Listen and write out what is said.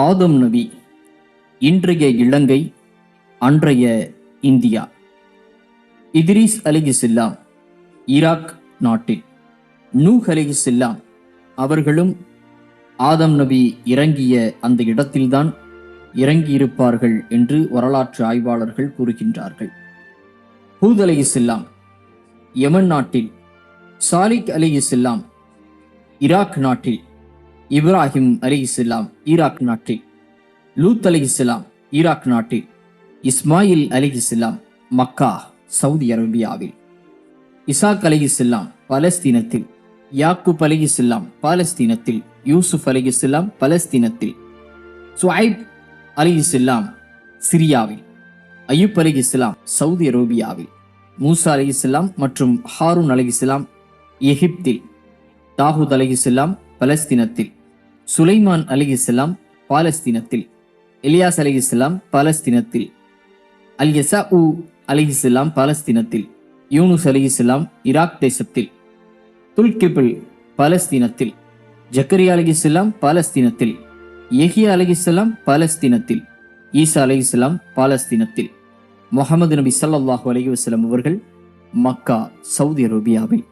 ஆதம் நபி இன்றைய இலங்கை அன்றைய இந்தியா. இத்ரீஸ் அலிகிசில்லாம் ஈராக் நாட்டில். நூஹ் அலிகிசில்லாம் அவர்களும் ஆதம் நபி இறங்கிய அந்த இடத்தில்தான் இறங்கியிருப்பார்கள் என்று வரலாற்று ஆய்வாளர்கள் கூறுகின்றார்கள். ஹூத் அலிகிசில்லாம் யமன் நாட்டில் சாலிக் அலிகிசில்லாம் ஈராக் நாட்டில் இப்ராஹிம் அலிகிஸ்லாம் ஈராக் நாட்டில் லூத் அலிகிஸ்லாம் ஈராக் நாட்டில் இஸ்மாயில் அலிகிஸ்லாம் மக்கா சவுதி அரேபியாவில். இசாக் அலிகிஸ்லாம் பலஸ்தீனத்தில் யாக்குப் அலி இஸ்லாம் பாலஸ்தீனத்தில் யூசுப் அலிகிஸ்லாம் பலஸ்தீனத்தில். சுஹைப் அலி இஸ்லாம் சிரியாவில். அய்யூப் அலிகிஸ்லாம் சவுதி அரேபியாவில். மூசா அலிகிஸ்லாம் மற்றும் ஹாரூன் அலிகிஸ்லாம் எகிப்தில். தாகூத் அலி இஸ்லாம் பலஸ்தீனத்தில். சுலைமான் அலிகிஸ்லாம் பாலஸ்தீனத்தில் எலியாஸ் அலி இஸ்லாம் பாலஸ்தீனத்தில் அல் யசா உ அலிகிஸ்லாம் பாலஸ்தீனத்தில் யூனுஸ் அலிகிஸ்லாம் ஈராக் தேசத்தில் துல்கிபிள் பாலஸ்தீனத்தில் ஜக்கரியா அலிகிஸ்லாம் பாலஸ்தீனத்தில் எஹியா அலி இஸ்லாம் பாலஸ்தீனத்தில் ஈசா அலிகிஸ்லாம் பாலஸ்தீனத்தில். முகமது நபி சல்லாஹூ அலி வஸ்லாம் அவர்கள் மக்கா சவுதி அரேபியாவில்